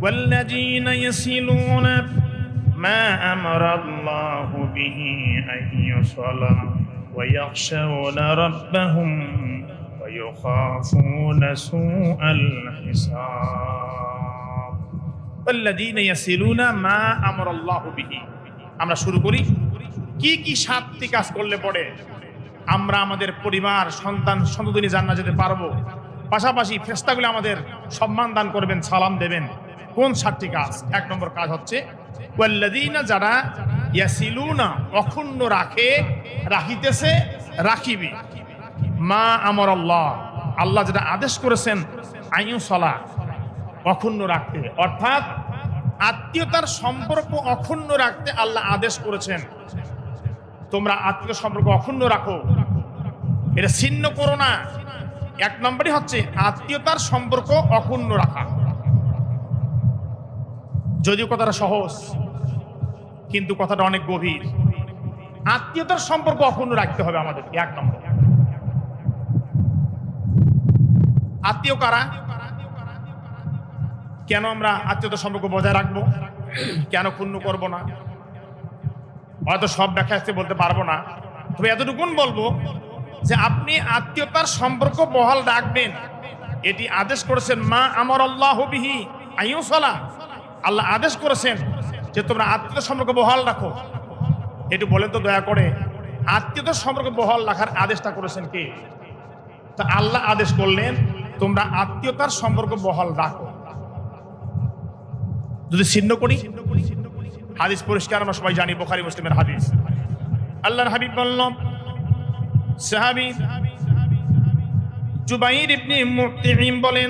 والذين يصلون ما أمر الله به أن يصل ويخشون ربهم ويخافون سوء الحساب والذين يصلون ما أمر الله به আমরা শুরু করি কি কি সাতটি কাজ করলে পরে আমরা আমাদের পরিবার সন্তান সন্ততিনী জান্নাত যেতে পারবো পাশাপাশি ফেস্তাগুলো আমাদের সম্মান দান করবেন সালাম দেবেন কোন সাতটি কাজ? এক নম্বর কাজ হচ্ছে, ওয়াল্লাযীনা যারা ইয়াসিলুনা অক্ষুণ্ণ রাখে, রাখিতেছে, রাখিবি। মা আমর আল্লাহ আল্লাহ যেটা আদেশ করেছেন আইন অক্ষুণ্ণ রাখতে। অর্থাৎ আত্মীয়তার সম্পর্ক অক্ষুণ্ণ রাখতে আল্লাহ আদেশ করেছেন। তোমরা আত্মীয় সম্পর্ক অক্ষুণ্ণ রাখো। এটা ছিন্ন করো না। এক নম্বরই হচ্ছে আত্মীয়তার সম্পর্ক অক্ষুণ্ণ রাখা। যদিও কথাটা সহজ, কিন্তু কথাটা অনেক গভীর। আত্মীয়তার সম্পর্ক অক্ষুণ্ণ রাখতে হবে আমাদের এক নম্বর। আত্মীয় কারা? কেন আমরা আত্মীয়তার সম্পর্ক বজায় রাখব? কেন ক্ষুণ্ণ করব না? হয়তো সব ব্যাখ্যা আসতে বলতে পারব না। তবে এতটুকুন বলব যে আপনি আত্মীয়তার সম্পর্ক বহাল রাখবেন। এটি আদেশ করেছেন, মা আমার আল্লাহ বিহি আইসলা আল্লাহ আদেশ করেছেন যে তোমরা আত্মীয়তার সম্পর্ক বহাল রাখো। একটু বলেন তো দয়া করে। আত্মীয়তার সম্পর্ক বহাল রাখার আদেশটা করেছেন কে? তা আল্লাহ আদেশ করলেন, তোমরা আত্মীয়তার সম্পর্ক বহাল রাখো। যদি ছিন্ন করি, হাদিস পরিষ্কার, আমরা সবাই জানি, বোখারি, মুসলিমের হাদিস। আল্লাহর হাবিব বললাম সাহাবি, জুবাইর ইবনে মুতিম বলেন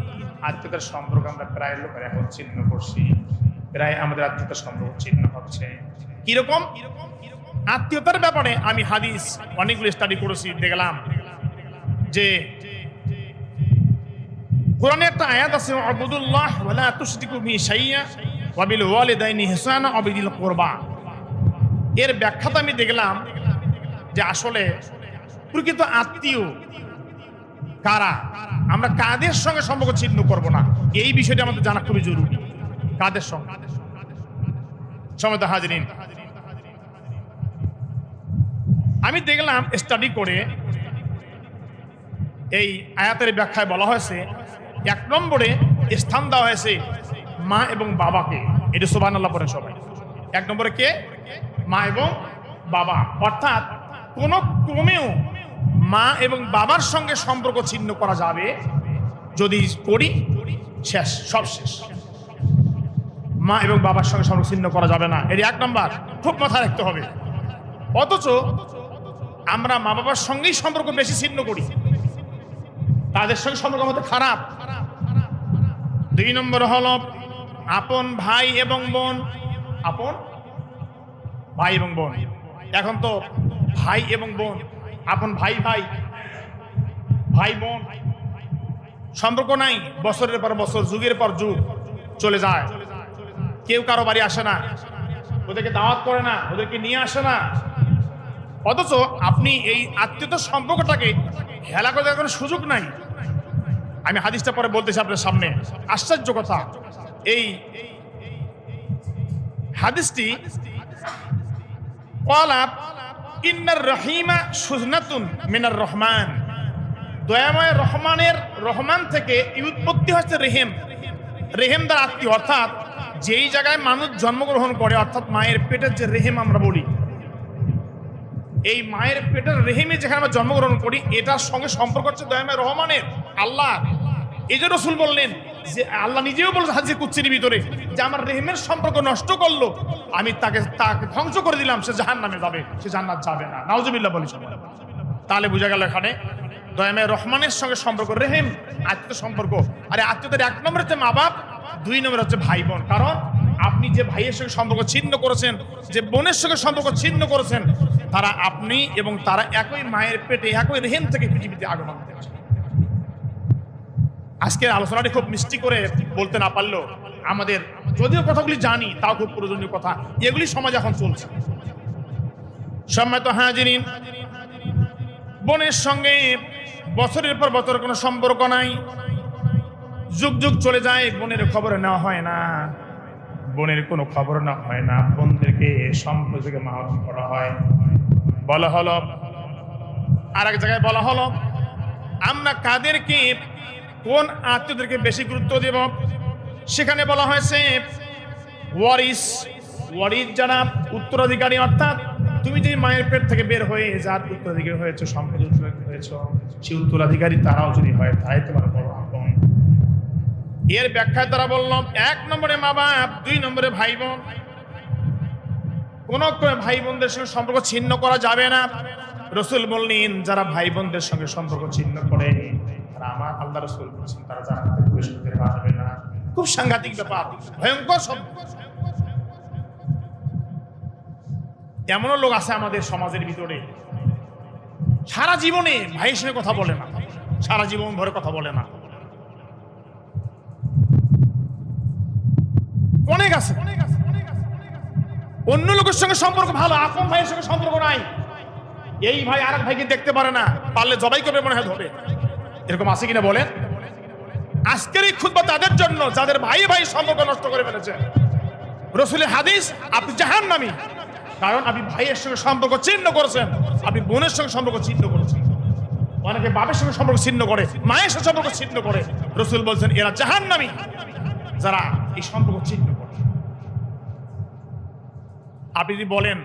আত্মীয়তার সম্পর্ক আমরা প্রায় লোকের এখন চিহ্ন করছি। প্রায় আমাদের আত্মীয়তার সম্পর্ক চিহ্ন হচ্ছে। কীরকম? আত্মীয়তার ব্যাপারে আমি হাদিস অনেকগুলো স্টাডি করেছি, দেখলাম যে কোরআনে একটা আয়াত আছে আবুদুল্লাহ ওয়ালা তুশরিকু বি শাইয়্যা ওয়া বিল ওয়ালিদাইনি ইহসানা ওয়া কুরবা। এর ব্যাখ্যাটা আমি দেখলাম যে আসলে প্রকৃত আত্মীয় কারা? আমরা কাদের সঙ্গে সম্পর্ক ছিন্ন করব না? এই বিষয়টি আমাদের জানা খুবই জরুরি। কাদের সঙ্গে? সময় হাজরিন। আমি দেখলাম স্টাডি করে এই আয়াতের ব্যাখ্যায় বলা হয়েছে, এক নম্বরে স্থান দেওয়া হয়েছে মা এবং বাবাকে। এটা সোবান আল্লাহ পরে সবাই। এক নম্বরে কে? মা এবং বাবা। অর্থাৎ কোন ক্রমেও মা এবং বাবার সঙ্গে সম্পর্ক ছিন্ন করা যাবে যদি করি, শেষ, সব শেষ। মা এবং বাবার সঙ্গে সম্পর্ক ছিন্ন করা যাবে না। এর এক নম্বর, খুব মাথায় রাখতে হবে। অথচ আমরা মা বাবার সঙ্গেই সম্পর্ক বেশি ছিন্ন করি। তাদের সঙ্গে সম্পর্ক আমাদের খারাপ। দুই নম্বর হল আপন ভাই এবং বোন। আপন ভাই এবং বোন। এখন তো ভাই এবং বোন। আপন ভাই ভাই ভাই বোন সম্পর্ক নাই, বছরের পর বছর, যুগের পর যুগ চলে যায়। কেউ কারও বাড়ি আসে না, ওদেরকে দাওয়াত করে না, ওদেরকে নিয়ে আসে না। অথচ আপনি এই আত্মীয়তার সম্পর্কটাকে হেলা করে দেওয়ার কোনো সুযোগ নাই। আমি হাদিসটা পরে বলতেছি আপনার সামনে। আশ্চর্য কথা, এই হাদিসটি কলাপ ইন্নার রহিমা সুজনাতুন মিনার রহমান। দয়াময় রহমানের রহমান থেকে উৎপত্তি হচ্ছে রেহেম। রেহেম দ্বারা আত্মীয়, অর্থাৎ যেই জায়গায় মানুষ জন্মগ্রহণ করে, অর্থাৎ মায়ের পেটের যে রেহেম আমরা বলি, এই মায়ের পেটের রেহেমে যেখানে আমরা জন্মগ্রহণ করি, এটার সঙ্গে সম্পর্ক হচ্ছে দয়াময় রহমানের আল্লাহ এই রসুল বললেন যে আল্লাহ নিজেও বলছে হাজির কুচ্ছির ভিতরে যে আমার রেহেমের সম্পর্ক নষ্ট করল, আমি তাকে তাকে ধ্বংস করে দিলাম, সে জাহান নামে যাবে, সে জান্নাত যাবে না। নাউজুবিল্লাহ বলি তাহলে বোঝা গেল এখানে দয়াময় রহমানের সঙ্গে সম্পর্ক, রেহেম আত্মীয় সম্পর্ক। আরে আত্মীয়দের এক নম্বর হচ্ছে মা বাপ, দুই নম্বর হচ্ছে ভাই বোন। কারণ আপনি যে ভাইয়ের সঙ্গে সম্পর্ক ছিন্ন করেছেন, যে বোনের সঙ্গে সম্পর্ক ছিন্ন করেছেন, তারা আপনি এবং তারা একই মায়ের পেটে, একই রেহেম থেকে পৃথিবীতে আগমন করেছে আজকের আলোচনাটি খুব মিষ্টি করে বলতে না পারলেও আমাদের যদিও কথাগুলি জানি, তাও খুব প্রয়োজনীয় কথা। এগুলি সমাজ এখন চলছে। সম্মানিত হাজিরিন, বোনের সঙ্গে বছরের পর বছর কোনো সম্পর্ক নাই। যুগ যুগ চলে যায়, বোনের খবর নেওয়া হয় না। বোনের কোনো খবর না হয় না। বোনদেরকে সম্পর্ক থেকে করা হয়। বলা হলো আর এক জায়গায় বলা হলো, আমরা কাদেরকে কোন আত্মীয়দেরকে বেশি গুরুত্ব দেব? সেখানে বলা হয়েছে, ওয়ারিস ওয়ারিস যারা উত্তরাধিকারী, অর্থাৎ তুমি যে মায়ের পেট থেকে বের হয়ে যার উত্তরাধিকারী হয়েছে সম্পদ হয়েছ সে উত্তরাধিকারী তারাও যদি হয় তাই তোমার বড় আপন। এর ব্যাখ্যায় তারা বলল, এক নম্বরে মা বাপ, দুই নম্বরে ভাই বোন। কোন ভাই বোনদের সঙ্গে সম্পর্ক ছিন্ন করা যাবে না। রসুল বললেন, যারা ভাই বোনদের সঙ্গে সম্পর্ক ছিন্ন করে আমার আল্লাহ রসুল বলছেন, তারা জানাতে প্রবেশ করতে পারবে না। খুব সাংঘাতিক ব্যাপার, ভয়ঙ্কর শব্দ। এমনও লোক আছে আমাদের সমাজের ভিতরে। সারা জীবনে ভাইয়ের সঙ্গে কথা বলে না। সারা জীবন ধরে কথা বলে না। অনেক আছে। অন্য লোকের সঙ্গে সম্পর্ক ভালো, আপন ভাইয়ের সঙ্গে সম্পর্ক নাই। এই ভাই আর ভাইকে দেখতে পারে না, পারলে জবাই করবে মনে হয় ধরে। এরকম আছে কিনা বলেন? আজকের এই খুদ্া তাদের জন্য, যাদের ভাই ভাই সম্পর্ক নষ্ট করে ফেলেছে। রসুলের হাদিস, আপনি জাহান নামি কারণ আপনি ভাইয়ের সঙ্গে সম্পর্ক ছিন্ন করেছেন, আপনি বোনের সঙ্গে সম্পর্ক ছিন্ন করেছেন। অনেকে বাপের সঙ্গে সম্পর্ক ছিন্ন করে, মায়ের সঙ্গে সম্পর্ক ছিন্ন করে। রসুল বলছেন, এরা জাহান নামি যারা এই সম্পর্ক ছিন্ন করে। আপনি যদি বলেন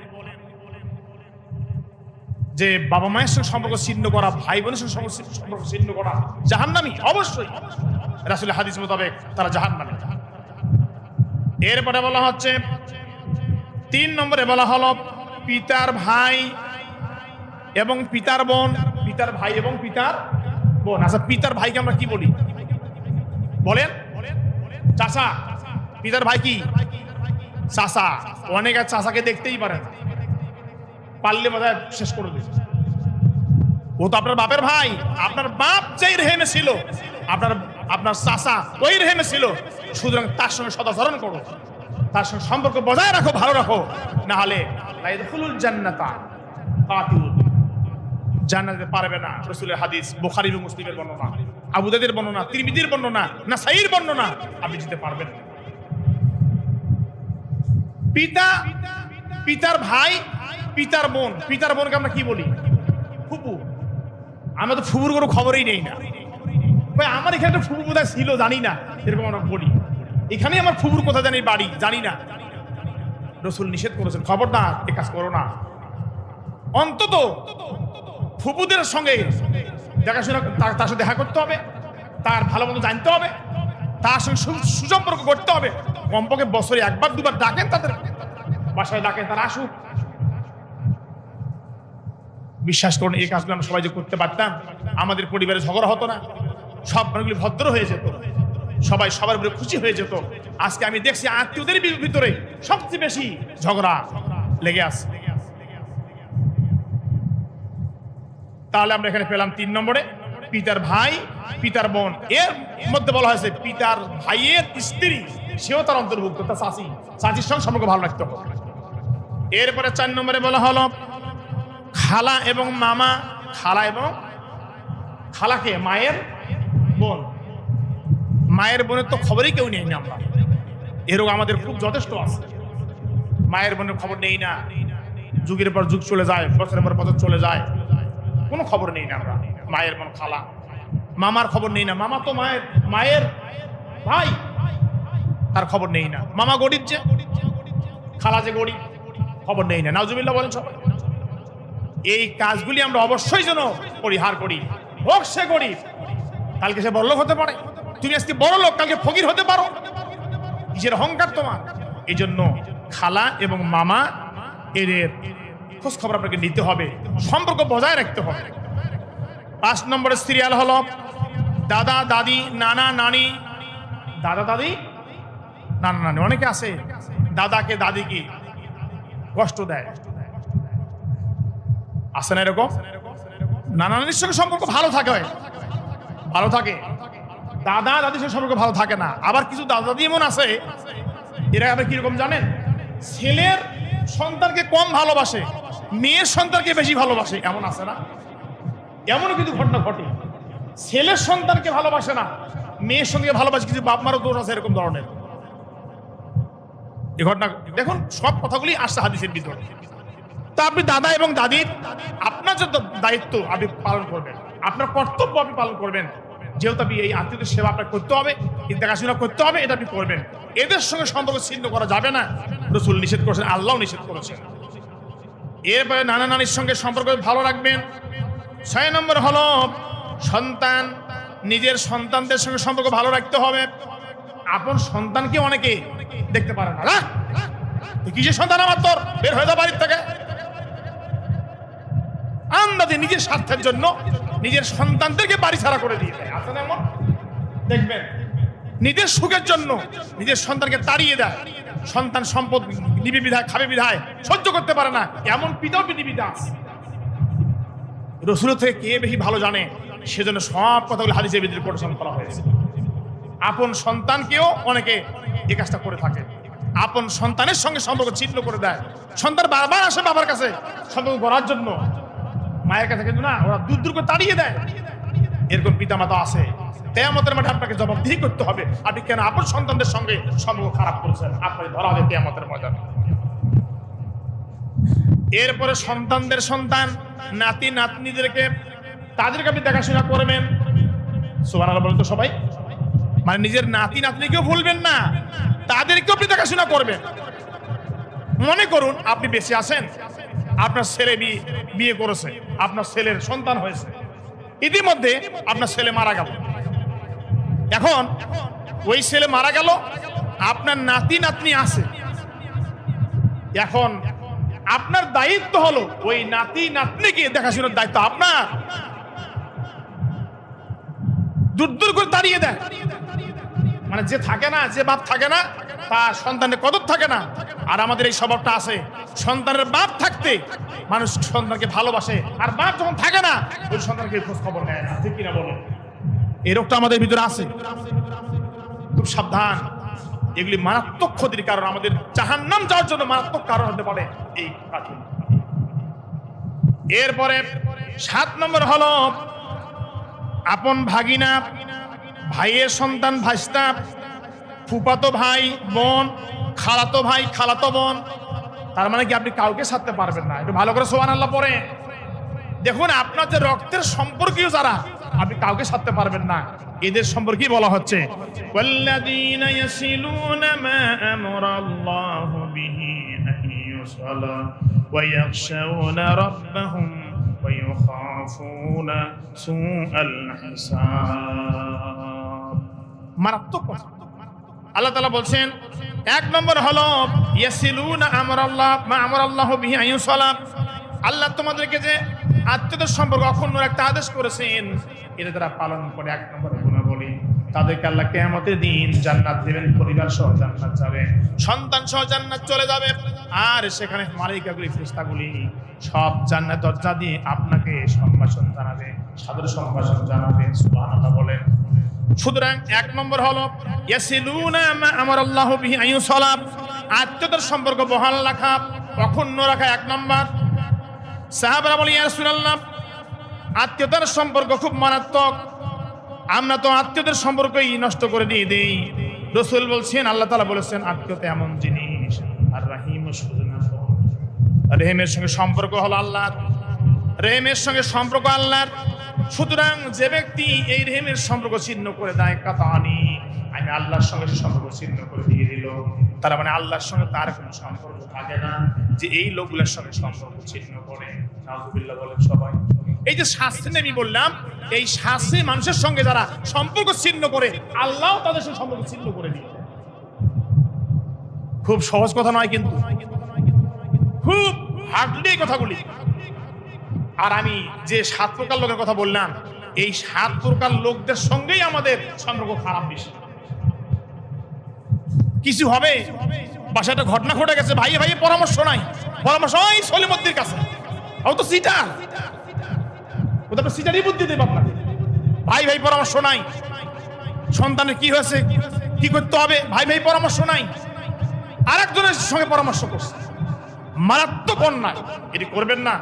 যে বাবা মায়ের সঙ্গে সম্পর্ক ছিন্ন করা, ভাই বোনের সঙ্গে সম্পর্ক- ছিন্ন করা জাহান্নামি, অবশ্যই। রাসুল হাদিস মোতাবেক তারা জাহান্নামি। এরপরে বলা হচ্ছে, তিন নম্বরে বলা হলো, পিতার ভাই এবং পিতার বোন, পিতার ভাই এবং পিতার বোন। আচ্ছা পিতার ভাইকে আমরা কি বলি? বলেন। চাচা, পিতার ভাই কি? চাচা। অনেক চাচাকে দেখতেই পারে না পারলে বোধ শেষ করে দিবে ও তো আপনার বাপের ভাই। আপনার বাপ যেই রেহেমে ছিল, আপনার আপনার চাচা ওই রেহেমে ছিল। সুতরাং তার সঙ্গে সদাচরণ করো। তার সঙ্গে সম্পর্ক বজায় রাখো, ভালো রাখো। না হলে জান্নাতা পারবে না রসুলের হাদিস, বুখারী মুসলিমের বর্ণনা আবুদাদের বর্ণনা তিরমিজির বর্ণনা না সাইর বর্ণনা, আপনি যেতে পারবেন পিতা পিতার ভাই, পিতার বোন। পিতার বোনকে আমরা কি বলি? ফুপু। আমরা তো ফুপুর কোনো খবরই নেই না। ভাই, আমার এখানে একটা ফুপু কোথায় ছিল জানি না, এরকম আমরা বলি। এখানেই আমার ফুপুর কোথায় জানি বাড়ি, জানি না। রসুল নিষেধ করেছেন। খবর খবরদার, এ কাজ করো না। অন্তত ফুপুদের সঙ্গে দেখাশোনা, তার সাথে দেখা করতে হবে। তার ভালো মতো জানতে হবে। তার সঙ্গে সুসম্পর্ক করতে হবে। কমপক্ষে বছরে একবার, দুবার ডাকেন তাদের। বাসায় ডাকেন তারা আসুক। বিশ্বাস করুন, এই কাজগুলো আমরা সবাই যে করতে পারতাম, আমাদের পরিবারে ঝগড়া হতো না। সব মানুষগুলি ভদ্র হয়ে যেত। সবাই সবার উপরে খুশি হয়ে যেত। আজকে আমি দেখছি আত্মীয়দের ভিতরে সবচেয়ে বেশি ঝগড়া লেগে আসছে তাহলে আমরা এখানে পেলাম তিন নম্বরে, পিতার ভাই, পিতার বোন। এর মধ্যে বলা হয়েছে, পিতার ভাইয়ের স্ত্রী, সেও তার অন্তর্ভুক্ত। তার চাষি চাষির সঙ্গে সম্পর্ক ভালো রাখতে হবে এরপরে চার নম্বরে বলা হলো খালা এবং মামা, খালা এবং খালাকে মায়ের বোন। মায়ের বোনের তো খবরই কেউ নেই না আমরা এরকম আমাদের খুব যথেষ্ট আছে। মায়ের বোনের খবর নেই না। যুগের পর যুগ চলে যায়, বছরের পর বছর চলে যায়। কোনো খবর নেই না আমরা। মায়ের বোন, খালা। মামার খবর নেই না। মামা তো মায়ের মায়ের ভাই। তার খবর নেই না। মামা গরিব যে, খালা যে গরিব। খবর নেই না। নাজুবিল্লাহ বলেন সবাই। এই কাজগুলি আমরা অবশ্যই যেন পরিহার করি। হোক সে গরিব। কালকে সে বড় লোক হতে পারে। তুমি আজকে বড় লোক কালকে ফকির হতে পারো। নিজের অহংকার তোমার। এই জন্য খালা এবং মামা, এদের খোঁজ খবর আপনাকে নিতে হবে। সম্পর্ক বজায় রাখতে হবে। পাঁচ নম্বরের সিরিয়াল হলো, দাদা, দাদি, নানা, নানি। দাদা, দাদি? নানা, নানি। অনেকে আছে। দাদাকে, দাদিকে। কষ্ট দেয়। আছে না এরকম? নানা নানির সঙ্গে সম্পর্ক ভালো থাকে ভালো থাকে। দাদা দাদির সঙ্গে সম্পর্ক ভালো থাকে না। আবার কিছু দাদা দাদি এমন আছে, এরা আবার কীরকম জানেন? ছেলের সন্তানকে কম ভালোবাসে, মেয়ের সন্তানকে বেশি ভালোবাসে, এমন আছে না? এমনও কিন্তু ঘটনা ঘটে। ছেলের সন্তানকে ভালোবাসে না, মেয়ের সঙ্গে ভালোবাসে, কিছু বাপ মারও দোষ আছে এরকম ধরনের। এই ঘটনা, দেখুন, সব কথাগুলি আসছে হাদিসের ভিতরে। তা আপনি দাদা এবং দাদির, আপনার যে দায়িত্ব আপনি পালন করবেন, আপনার কর্তব্য আপনি পালন করবেন। যেহেতু আপনি এই আত্মীয়দের সেবা আপনার করতে হবে এই দেখাশোনা করতে হবে, এটা আপনি করবেন। এদের সঙ্গে সম্পর্ক ছিন্ন করা যাবে না। রসুল নিষেধ করেছেন আল্লাহ নিষেধ করেছেন। এরপরে নানা নানির সঙ্গে সম্পর্ক ভালো রাখবেন। ছয় নম্বর হলো সন্তান, নিজের সন্তানদের সঙ্গে সম্পর্ক ভালো রাখতে হবে। আপন সন্তানকে অনেকে দেখতে পারে না কিসের সন্তান আমার তোর? বের হয়ে যা বাড়ির থেকে। আন্দাজে নিজের স্বার্থের জন্য নিজের সন্তানদেরকে বাড়ি ছাড়া করে দিয়ে দেয়। না এমন? দেখবেন, নিজের সুখের জন্য নিজের সন্তানকে তাড়িয়ে দেয়। সন্তান সম্পদ নিবি বিধায়, খাবে বিধায়, সহ্য করতে পারে না। এমন পিতাও পৃথিবীতে আছে রসুল থেকে কে বেশি ভালো জানে? সেজন্য সব কথাগুলো হাদিসের ভিতরে কোটেশন করা হয়েছে। আপন সন্তানকেও অনেকে এই কাজটা করে থাকে। আপন সন্তানের সঙ্গে সম্পর্ক ছিন্ন করে দেয়। সন্তান বারবার আসে বাবার কাছে সম্পর্ক করার জন্য। মায়ের কাছে কিন্তু না, ওরা দূর দূর করে তাড়িয়ে দেয়। এরকম পিতামাতা আছে। তেয়ামতের মাঠে আপনাকে জবাবদিহি করতে হবে। আপনি কেন আপন সন্তানদের সঙ্গে সম্পর্ক খারাপ করেছেন? আপনাকে ধরা হবে তেয়ামতের ময়দানে। এরপরে সন্তানদের সন্তান, নাতি, নাতনিদেরকে, তাদেরকে আপনি দেখাশোনা করবেন। সুবান বলেন তো সবাই। মানে নিজের নাতি নাতনিকেও ভুলবেন না, তাদেরকেও আপনি দেখাশোনা করবেন। মনে করুন, আপনি বেঁচে আছেন, আপনার ছেলে বিয়ে বিয়ে করেছে, আপনার ছেলের সন্তান হয়েছে। ইতিমধ্যে আপনার ছেলে মারা গেল। এখন ওই ছেলে মারা গেল, আপনার নাতি নাতনি আছে। এখন আপনার দায়িত্ব হলো ওই নাতি নাতনিকে দেখাশোনার দায়িত্ব। আপনার দূর দূর করে দাঁড়িয়ে দেয়। মানে যে থাকে না, যে বাপ থাকে না, তার সন্তানের কদর থাকে না। আর আমাদের এই স্বভাবটা আছে, সন্তানের বাপ থাকতে মানুষ সন্তানকে ভালোবাসে, আর বাপ যখন থাকে না, ওই সন্তানকে খোঁজ খবর নেয় না, ঠিক কিনা বলে এই রোগটা আমাদের ভিতরে আছে। খুব সাবধান। এগুলি মারাত্মক ক্ষতির কারণ, আমাদের চাহান জাহান্নাম যাওয়ার জন্য মারাত্মক কারণ হতে পারে এই এরপরে সাত নম্বর হলো আপন ভাগিনা ভাইয়ের সন্তান ভাইস্তা ফুপাতো ভাই বোন খালাতো ভাই খালাতো বোন তার মানে কি আপনি কাউকে ছাড়তে পারবেন না একটু ভালো করে সোহান আল্লাহ পরে দেখুন আপনার যে রক্তের সম্পর্কীয় যারা আপনি কাউকে ছাড়তে পারবেন না এদের সম্পর্কে বলা হচ্ছে والذين يصلون ما أمر الله به أن يوصل ويخشون ربهم ويخافون سوء الحساب মারাত্মক কথা আল্লাহ তালা বলছেন এক নম্বর হলো ইয়াসিলুন আমর আল্লাহ মা আমর আল্লাহ বিহি আইয়ুসালাম আল্লাহ তোমাদেরকে যে আত্মীয়দের সম্পর্ক অক্ষুণ্ণ রাখতে আদেশ করেছেন এটা তারা পালন করে এক নম্বর গুণাবলী তাদেরকে আল্লাহ কেয়ামতের দিন জান্নাত দেবেন পরিবার সহ জান্নাত যাবে সন্তান সহ জান্নাত চলে যাবে। আর সেখানে মালিকাগুলি, ফেরেশতাগুলি সব জান্নাত দরজা দিয়ে আপনাকে সম্ভাষণ জানাবে, সাদর সম্ভাষণ জানাবে, সুবহানাল্লাহ বলেন। সুতরাং এক নম্বর হলো আমার আল্লাহ বিহি আত্মীয়তার সম্পর্ক বহাল রাখা, অক্ষুণ্ণ রাখা এক নম্বর। সাহাবারা বলি, ইয়া আত্মীয়তার সম্পর্ক খুব মারাত্মক। আমরা তো আত্মীয়দের সম্পর্কই নষ্ট করে দিয়ে দেই। রসুল বলছেন, আল্লাহ তালা বলেছেন, আত্মীয়তা এমন জিনিস, আর রাহিম রেহেমের সঙ্গে সম্পর্ক হলো আল্লাহর। রেহেমের সঙ্গে সম্পর্ক আল্লাহর। সুতরাং যে ব্যক্তি এই রেহেমের সম্পর্ক ছিন্ন করে দেয়, কাতানি, আমি আল্লাহর সঙ্গে সম্পর্ক ছিন্ন করে দিয়ে দিল। তারা মানে আল্লাহর সঙ্গে তার কোনো সম্পর্ক থাকে না যে এই লোকগুলোর সঙ্গে সম্পর্ক ছিন্ন করে। নাউজুবিল্লাহ বলেন সবাই। এই যে শাস্ত্রে আমি বললাম, এই শাস্ত্রে মানুষের সঙ্গে যারা সম্পর্ক ছিন্ন করে আল্লাহ তাদের সঙ্গে সম্পর্ক ছিন্ন করে দিয়ে খুব সহজ কথা নয় কিন্তু। খুব হার্ডলি কথাগুলি। আর আমি যে সাত প্রকার লোকের কথা বললাম, এই সাত প্রকার লোকদের সঙ্গেই আমাদের সম্পর্ক খারাপ বেশি। কিছু হবে? বাসায় একটা ঘটনা ঘটে গেছে, ভাইয়ে ভাই পরামর্শ নাই। পরামর্শ ওই সলিমদ্দির কাছে। ও তো সিটার। ও তো আপনার সিটারই বুদ্ধি দেবে আপনাকে। ভাই ভাই, পরামর্শ নাই। সন্তানের কি হয়েছে, কি করতে হবে, ভাই ভাই, পরামর্শ নাই। আর একজনের সঙ্গে পরামর্শ করছে। মারাত্মক অন্যায়। এটি করবেন না।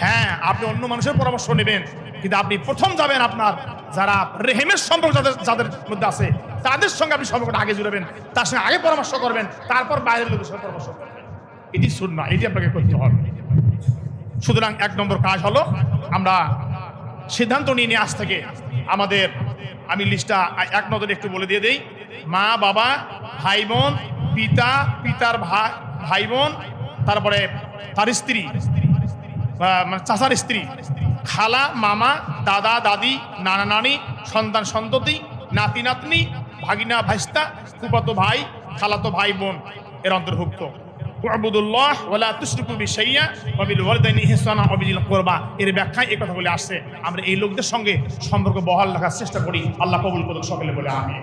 হ্যাঁ আপনি অন্য মানুষের পরামর্শ নেবেন, কিন্তু আপনি প্রথম যাবেন আপনার যারা রেহেমের সম্পর্ক যাদের যাদের মধ্যে আছে, তাদের সঙ্গে আপনি সম্পর্কটা আগে জুড়বেন তার সঙ্গে আগে পরামর্শ করবেন, তারপর বাইরের লোকের সঙ্গে পরামর্শ করবেন। এটি শুন না এটি আপনাকে করতে হবে। সুতরাং এক নম্বর কাজ হলো, আমরা সিদ্ধান্ত নিয়ে নিয়ে আজ থেকে আমাদের, আমি লিস্টটা এক নজরে একটু বলে দিয়ে দেই। মা, বাবা ভাই বোন পিতা, পিতার ভাই ভাই বোন তারপরে তার স্ত্রী মানে চাচার স্ত্রী, খালা, মামা, দাদা, দাদি, নানা, নানি, সন্তান, সন্ততি, নাতি, নাতনি, ভাগিনা, ভাইস্তা ফুপাতো ভাই, খালাতো ভাই বোন এর অন্তর্ভুক্ত। ওয়াবুদুল্লাহ ওয়ালা তুশরিকু বিশাইয়্যা ওয়া বিল ওয়ালিদাইনি ইহসানা ওয়া বিল কুরবা এর ব্যাখ্যায় এই কথা বলে আসছে। আমরা এই লোকদের সঙ্গে সম্পর্ক বহাল রাখার চেষ্টা করি। আল্লাহ কবুল করুক সকলে বলে, আমিন।